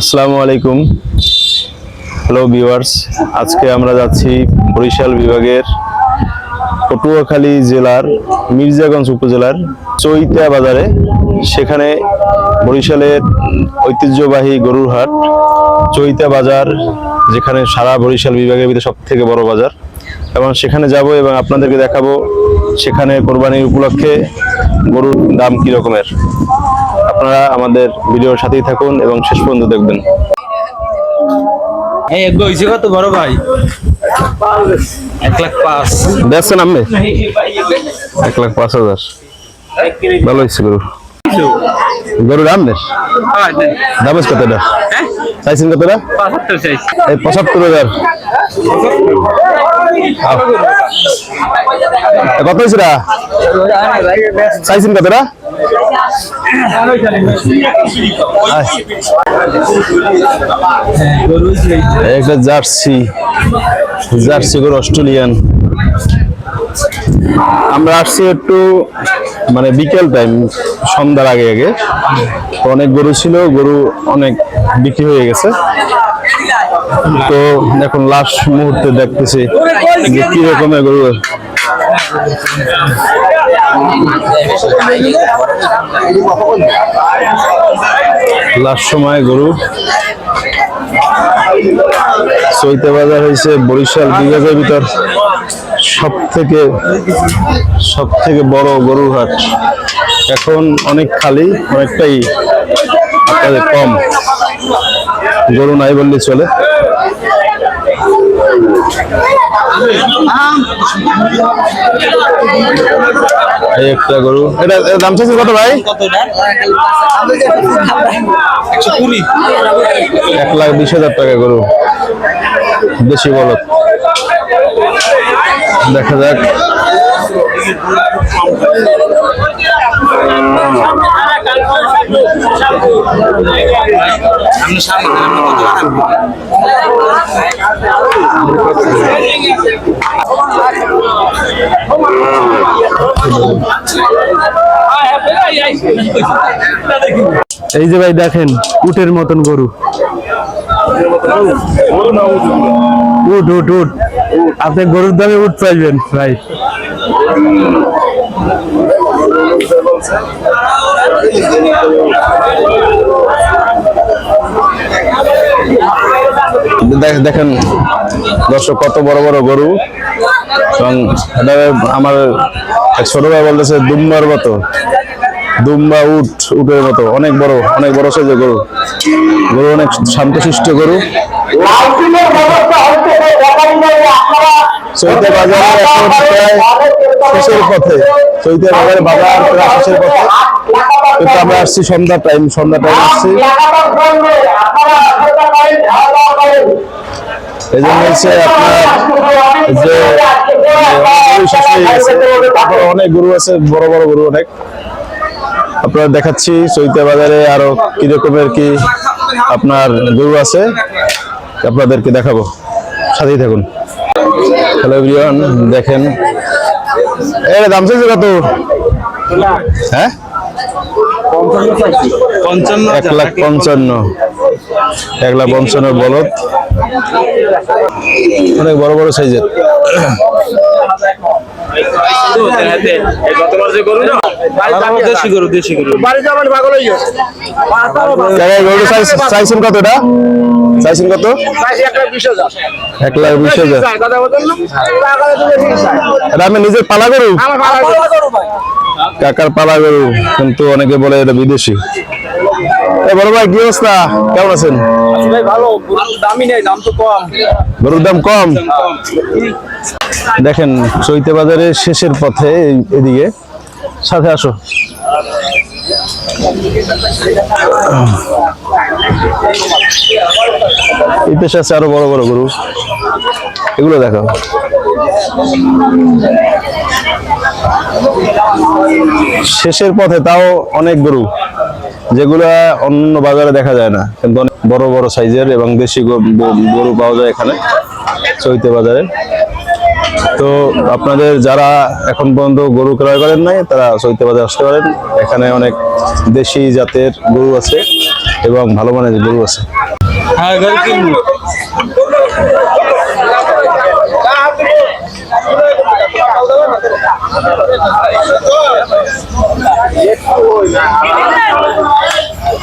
আসসালামু আলাইকুম। Hello viewers আজকে আমরা যাচ্ছি বরিশাল বিভাগের পটুয়াখালী জেলার মির্জাগঞ্জ উপজেলার চৈতা বাজারে। সেখানে বরিশালের ঐতিহ্যবাহী গরুর হাট চৈতা বাজার, যেখানে সারা বরিশাল বিভাগের ভিতরে সব থেকে বড় বাজার। এবং সেখানে যাব এবং আপনাদেরকে দেখাবো সেখানে কোরবানির উপলক্ষে গরুর দাম কী রকমের আপনারা আমাদের ভিডিওর সাথেই থাকুন এবং শেষ পর্যন্ত দেখবেন। এই এক হয়েছে কত বড় ভাই? এক লাখ পাঁচ। দেখছেন এক লাখ পাঁচ হাজার। ভালো হয়েছে গরু। গরুর দাম নেই দাম আছে কত এটা চাইছেন কত এটা পাঁচাত্তর হাজার। কত হয়েছে রা? চাইছেন কত একটা জার্সি জার্সি গরু অস্ট্রেলিয়ান। আমরা আসছি একটু মানে বিকেল টাইম সন্ধ্যার আগে আগে। অনেক গরু ছিল, গরু অনেক বিক্রি হয়ে গেছে। তো এখন লাস্ট মুহূর্তে দেখতেছি যে কি রকমের গরু লাস্ট সময় গরু চৈতে বাজার হয়েছে বরিশাল বিভাগের ভিতর। সব থেকে সব থেকে বড় গরুর হাট। এখন অনেক খালি, অনেকটাই আপনাদের কম। গরু নাই বললে চলে। এই একটা গরু। এটা দাম চাইছে কত ভাই? এক লাখ বিশ হাজার টাকা গরু। বেশি বলো দেখা যাক। সামনে কত এই যে ভাই দেখেন, উটের মতন গরু। উট উট উট। আপনি গরুর দামে উঠ পাইবেন ভাই। দেখেন, দর্শক, কত বড় বড় গরু। এবং আমার ছোট ভাই বলতেছে, দুম্বার মতো, দুম্বা উট, উটের মতো, অনেক বড় অনেক বড় সাইজের গরু। গরু অনেক শান্তশিষ্ট গরু। চৈতে এখন শেষের পথে চৈতে বাজারে প্রায় শেষের পথে। আমরা আসছি সন্ধ্যা টাইম সন্ধ্যা টাইম আসছি। এই জন্য হচ্ছে আপনার যে অনেক গরু আছে বড় বড় গরু অনেক আপনার দেখাচ্ছি চৈতে বাজারে আরও কি রকমের কি আপনার গরু আছে, আপনাদেরকে দেখাবো। সাথেই থাকুন। হ্যালো এভরিওয়ান দেখেন। এর দাম চাইছে কত? হ্যাঁ? এক লাখ পঞ্চান্ন। এক লাখ পঞ্চান্ন বলদ। অনেক বড় বড় সাইজের। দেশি গরু দেশি গরু। জায়গায় গরু চাইছ- চাইছেন কত এটা? চাইছেন কত? এক লাখ বিশ হাজার। আমি নিজের পালা গরু। কাকার পালা গরু। কিন্তু অনেকে বলে এটা বিদেশি। বড় ভাই কি অবস্থা? কেমন আছেন? কম। গরুর দাম কম? দেখেন চৈতে বাজারের শেষের পথে এদিকে। সাথে আসো। এই পেশে আছে আরও বড় বড় গরু। এগুলো দেখো শেষের পথে তাও অনেক গরু। যেগুলো অন্য বাজারে দেখা যায় না। কিন্তু অনেক বড় বড় সাইজের এবং দেশি গরু পাওয়া যায় এখানে চৈতে বাজারে। তো আপনাদের যারা এখন পর্যন্ত গরু ক্রয় করেন নাই তারা চৈতে বাজার আসতে পারেন। এখানে অনেক দেশি জাতের গরু আছে এবং ভালো মানের গরু আছে। হ্যাঁ কিনবো।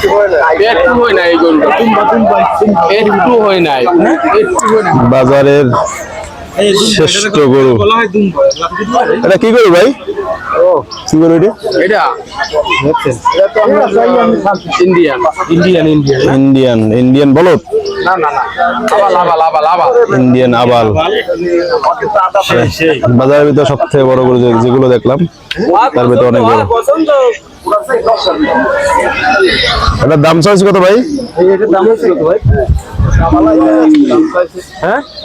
হয় নাই। গরুটা। একটু হয় নাই। একটু হয় নাই। বাজারের শ্রেষ্ঠ গরু। হয় এটা কি গরু ভাই? কি গরু এটা? এটা? Indian Indian Indian Indian Indian বলদ না না না। আবাল আবাল আবাল আবাল। ইন্ডিয়ান আবাল। বাজারের ভিতরে সব থেকে বড় গরু যেগুলো দেখলাম তার ভিতরে অনেক বড় এটার দাম চাইছে কত ভাই? এটার দাম হয়েছিল তো ভাই। হ্যাঁ? কত।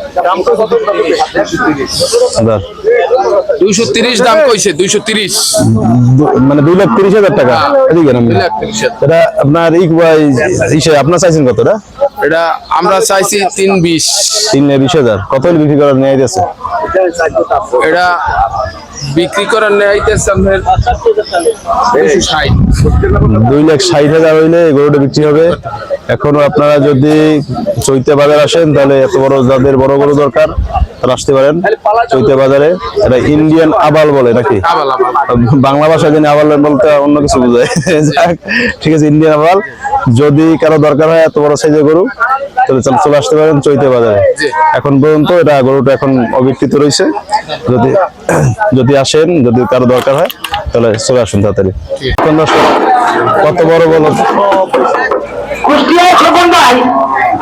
দুইশো তিরিশ দাম কইছে দুইশো তিরিশ। মানে দুই লাখ তিরিশ হাজার টাকা। এদিকে নাম। দুই লাখ তিরিশ হাজার। এটা আপনার আপনার চাইছেন কত এটা? এটা আমরা চাইছি তিন বিশ। তিন বিশ হাজার। কত বিক্রি করার নিয়ে এটা বিক্রি করার আপনার দুই লাখ ষাট হাজার হইলে গরুটা বিক্রি হবে। এখনও আপনারা যদি চৈতে বাজার আসেন তাহলে এত বড় যাদের বড় গরু দরকার তারা আসতে পারেন। চৈতে বাজারে এটা ইন্ডিয়ান আবাল বলে নাকি? বাংলা ভাষায় যিনি আবাল বলতে অন্য কিছু বোঝায়। যাক, ঠিক আছে ইন্ডিয়ান আবাল। যদি কারও দরকার হয় এত বড় সাইজে গরু তাহলে চল- আসতে পারেন চৈতে বাজারে। এখন পর্যন্ত এটা গরুটা এখন অবিকৃত রয়েছে। যদি যদি আসেন যদি কারও দরকার হয় তাহলে চলে আসুন তাড়াতাড়ি। কত বড় বড় কুষ্টিয়া খোকন ভাই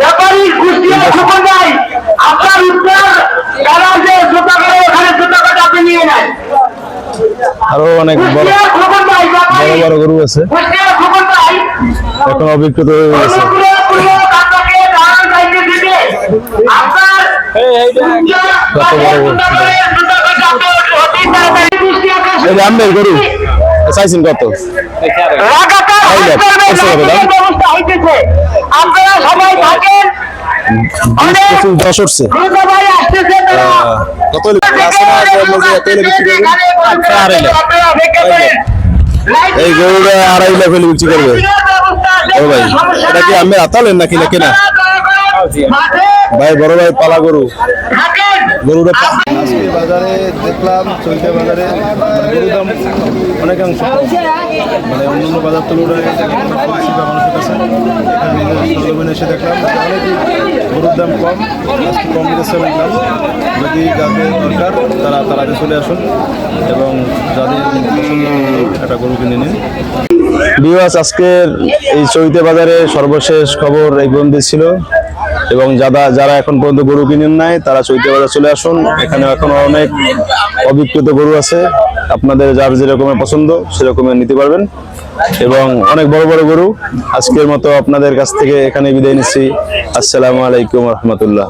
ব্যাপারী কুষ্টিয়া খোকন ভাই আপনার উত্তর তারা যে জুতা করে ওখানে জুতা করে আপনি নিয়ে নেন। আরও অনেক বড় বড় বড় গরু আছে। এখন অবিকৃত হয়ে গেছে। কত বড় গরু। গরু। চাইছেন কত? লাগাতার এই আপনারা সবাই থাকেন। কত গরুটা আড়াই লাখ বিক্রি করবে। ও ভাই এটা কি আমি আতালেন নাকি না? কেনা ভাই বড় ভাই পালা গরু। গরুটা আজকে বাজারে দেখলাম চৈতে বাজারে গরুর দাম অনেকাংশ। মানে অন্যান্য বাজার তুলনায় মানুষের কাছে এসে দেখলাম অনেকই গরুর দাম কম? আজকে কম দিতেছে দেখলাম যদি যাদের দরকার তারা তাড়াতাড়ি চলে আসুন এবং যাদের একটা গরু কিনে নিন। বিওয়াস আজকের এই চৈতে বাজারে সর্বশেষ খবর এই পর্যন্ত ছিল। এবং যারা যারা এখন পর্যন্ত গরু কিনেন নাই, তারা চৈতে বাজার চলে আসুন। এখানে এখন অনেক অভিজ্ঞত গরু আছে। আপনাদের যার যেরকমের পছন্দ, সেরকমের নিতে পারবেন। এবং অনেক বড় বড় গরু। আজকের মতো আপনাদের কাছ থেকে এখানে বিদায় নিচ্ছি। আসসালামু আলাইকুম রহমতুল্লাহ।